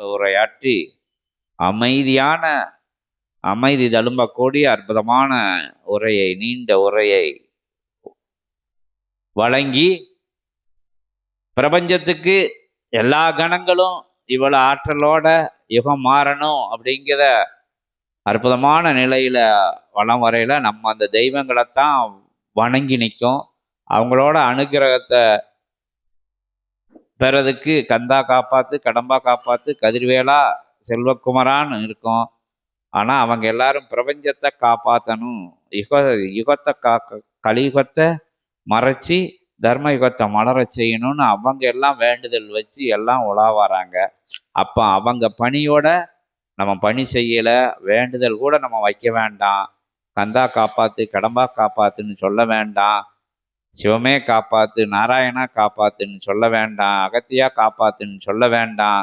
உரையாற்றி அமைதியான அமைதி தழும்பக்கூடிய அற்புதமான உரையை நீண்ட உரையை வழங்கி பிரபஞ்சத்துக்கு எல்லா கணங்களும் இவ்வளோ ஆற்றலோட யுகம் மாறணும் அப்படிங்கிற அற்புதமான நிலையில வளம் வரையில நம்ம அந்த தெய்வங்களைத்தான் வணங்கி நிற்கும். அவங்களோட அனுகிரகத்தை பெறதுக்கு கந்தா காப்பாற்று கடம்பா காப்பாற்று கதிர்வேலா செல்வக்குமரான்னு இருக்கும். ஆனால் அவங்க எல்லாரும் பிரபஞ்சத்தை காப்பாற்றணும் யுக யுகத்தை காக்க கலியுகத்தை மறைச்சி தர்ம யுகத்தை மலர செய்யணும்னு அவங்க எல்லாம் வேண்டுதல் வச்சு எல்லாம் உலா வராங்க. அப்போ அவங்க பணியோட நம்ம பணி செய்யலை வேண்டுதல் கூட நம்ம வைக்க வேண்டாம். கந்தா காப்பாற்று கடம்பா காப்பாற்றுன்னு சொல்ல வேண்டாம். சிவமே காப்பாத்து நாராயணா காப்பாத்துன்னு சொல்ல வேண்டாம் அகத்தியா காப்பாத்துன்னு சொல்ல வேண்டாம்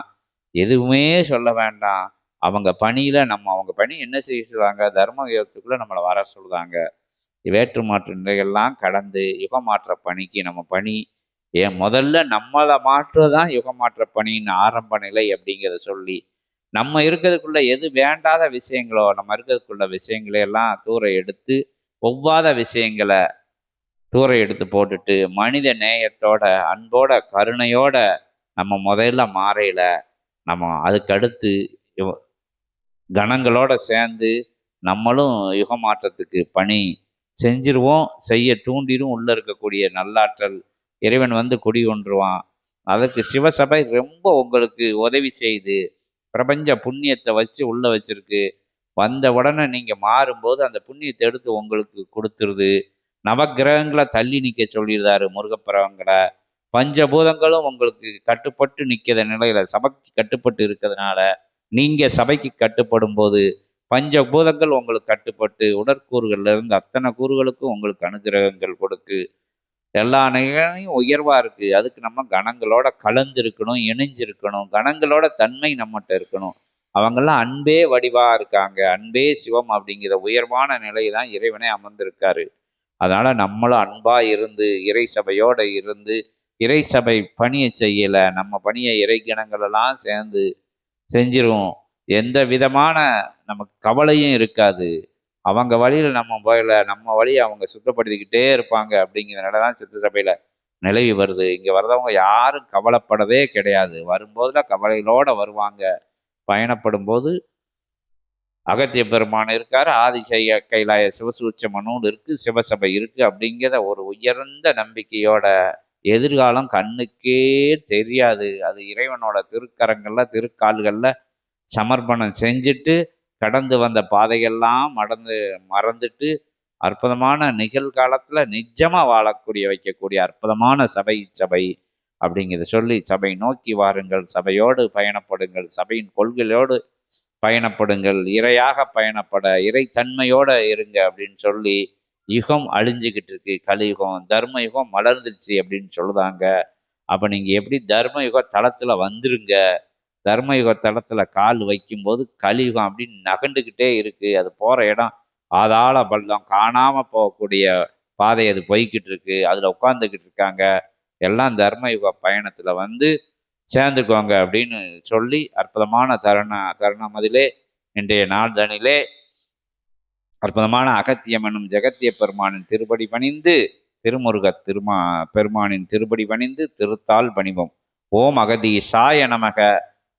எதுவுமே சொல்ல வேண்டாம். அவங்க பணியில் நம்ம அவங்க பணி என்ன செய்ய சொல்லுவாங்க தர்ம யுகத்துக்குள்ளே நம்மளை வர சொல்லுவாங்க வேற்று மாற்று நிலைகள்லாம் கடந்து யுக மாற்ற பணிக்கு நம்ம பணி ஏன் முதல்ல நம்மளை மாற்றுறதான் யுக மாற்ற பணின்னு ஆரம்ப நிலை அப்படிங்கிறத சொல்லி நம்ம இருக்கிறதுக்குள்ள எது வேண்டாத விஷயங்களோ நம்ம இருக்கிறதுக்குள்ள விஷயங்களையெல்லாம் தூர எடுத்து ஒவ்வாத விஷயங்களை தூர எடுத்து போட்டுட்டு மனித நேயத்தோட அன்போட கருணையோட நம்ம முதல்ல மாறையில நம்ம அதுக்கடுத்து கணங்களோட சேர்ந்து நம்மளும் யுக மாற்றத்துக்கு பணி செஞ்சிருவோம். செய்ய தூண்டிடும் உள்ளே இருக்கக்கூடிய நல்லாற்றல் இறைவன் வந்து குடி கொண்டுருவான் அதற்கு சிவசபை ரொம்ப உங்களுக்கு உதவி செய்து பிரபஞ்ச புண்ணியத்தை வச்சு உள்ளே வச்சிருக்கு. வந்த உடனே நீங்கள் மாறும்போது அந்த புண்ணியத்தை எடுத்து உங்களுக்கு கொடுத்துருது. நவகிரகங்களை தள்ளி நிற்க சொல்லியிருந்தாரு முருகப்பிரவங்களை. பஞ்சபூதங்களும் உங்களுக்கு கட்டுப்பட்டு நிற்கிற நிலையில சபைக்கு கட்டுப்பட்டு இருக்கிறதுனால நீங்கள் சபைக்கு கட்டுப்படும் போது பஞ்சபூதங்கள் உங்களுக்கு கட்டுப்பட்டு உடற்கூறுகள்ல இருந்து அத்தனை கூறுகளுக்கும் உங்களுக்கு அனுகிரகங்கள் கொடுக்கு. எல்லா நிலையும் உயர்வாக இருக்குது அதுக்கு நம்ம கணங்களோட கலந்துருக்கணும் இணைஞ்சிருக்கணும். கணங்களோட தன்மை நம்மகிட்ட இருக்கணும். அவங்கெல்லாம் அன்பே வடிவாக இருக்காங்க. அன்பே சிவம் அப்படிங்கிற உயர்வான நிலை தான் இறைவனே அமர்ந்திருக்காரு. அதனால் நம்மளும் அன்பாக இருந்து இறை சபையோடு இருந்து இறை சபை பணியை செய்யலை நம்ம பணியை இறைக்கணங்களெல்லாம் சேர்ந்து செஞ்சிருவோம். எந்த விதமான நமக்கு கவலையும் இருக்காது. அவங்க வழியில் நம்ம போயில நம்ம வழியை அவங்க சுத்தப்படுத்திக்கிட்டே இருப்பாங்க அப்படிங்கிறனால தான் சித்த சபையில் நிலவி வருது. இங்கே வர்றவங்க யாரும் கவலைப்படவே கிடையாது. வரும்போதில் கவலைகளோடு வருவாங்க. பயணப்படும் போது அகத்திய பெருமான் இருக்கார் ஆதிசைய கைலாய சிவசூச்ச நூல் இருக்குது சிவசபை இருக்குது அப்படிங்கிற ஒரு உயர்ந்த நம்பிக்கையோட எதிர்காலம் கண்ணுக்கே தெரியாது. அது இறைவனோட திருக்கரங்களில் திருக்கால்களில் சமர்ப்பணம் செஞ்சுட்டு கடந்து வந்த பாதையெல்லாம் மடந்து மறந்துட்டு அற்புதமான நிகழ்காலத்தில் நிஜமாக வாழக்கூடிய வைக்கக்கூடிய அற்புதமான சபை சபை அப்படிங்கிறத சொல்லி சபை நோக்கி வாருங்கள் சபையோடு பயணப்படுங்கள் சபையின் கொள்கையோடு பயணப்படுங்கள் இறையாக பயணப்பட இறை தன்மையோட இருங்க அப்படின்னு சொல்லி யுகம் அழிஞ்சுக்கிட்டு இருக்கு கலியுகம். தர்ம யுகம் மலர்ந்துருச்சு அப்படின்னு சொல்லுதாங்க. அப்போ நீங்கள் எப்படி தர்ம யுக தளத்தில் வந்துருங்க? தர்மயுக தளத்தில் கால் வைக்கும்போது கலியுகம் அப்படின்னு நகண்டுக்கிட்டே இருக்குது அது போகிற இடம் ஆதாள பள்ளம் காணாமல் போகக்கூடிய பாதை அது போய்கிட்டு இருக்கு. அதில் உட்காந்துக்கிட்டு இருக்காங்க. எல்லாம் தர்மயுக பயணத்தில் வந்து சேர்ந்துக்கோங்க அப்படின்னு சொல்லி அற்புதமான தருண தருணம் அதிலே இன்றைய நாள்தனிலே அற்புதமான அகத்தியம் எனும் ஜெகத்திய பெருமானின் திருப்படி பணிந்து திருமுருக திருமா பெருமானின் திருப்படி பணிந்து திருத்தால் பணிவோம். ஓம் அகதி சாய நமக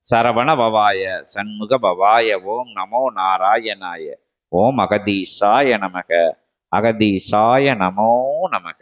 சரவண பவாய சண்முக பவாய ஓம் நமோ நாராயணாய ஓம் அகதீசாய நமக அகதி சாய நமோ நமக.